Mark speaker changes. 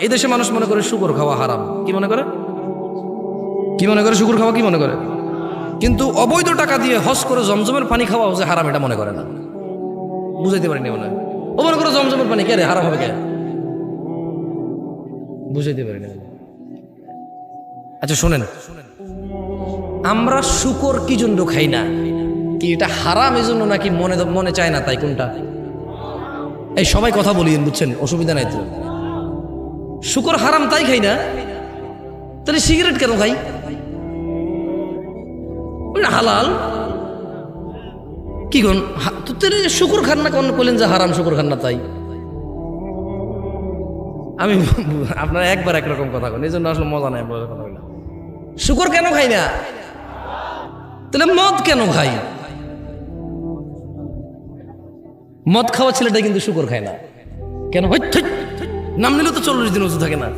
Speaker 1: এই দেশে মানুষ মনে করে শুকর খাওয়া হারাম। কি মনে করে? কি মনে করে শুকুর খাওয়া? কি মনে করে? কিন্তু অবৈধ টাকা দিয়ে হজ করে জমজমের পানি খাওয়া যে হারাম, এটা মনে করে না। বুঝাইতে পারিনি মনে হয়। ও মনে করে জমজমের পানি কে রে? হারাম হবে কে? বুঝাইতে পারিনি আচ্ছা শোনেন। আমরা শুকর কি জন্য খাই না? কি এটা হারাম এই জন্য নাকি মনে মনে চায় না তাই কোনটা? এই সবাই কথা বলি বুঝছেন? অসুবিধা নাই তো। শুকর হারাম তাই খাই না। তাহলে সিগারেট কেন খাই? ওটা হালাল। কি কোন তো তাহলে শুকুর খান না কোন করলেন যে হারাম শুকুর খান না তাই? আমি আপনার একবার একরকম কথা বলেন এই জন্য আসলে মজা নাই আপনার কথা বললাম শুকর কেন খাই না? তাহলে মদ কেন খাই? মদ খাওয়া ছেলেটা কিন্তু শুকর খায় না। কেন? হৈত। নাম নিলে তো চল্লিশ দিন উঁচু থাকে না।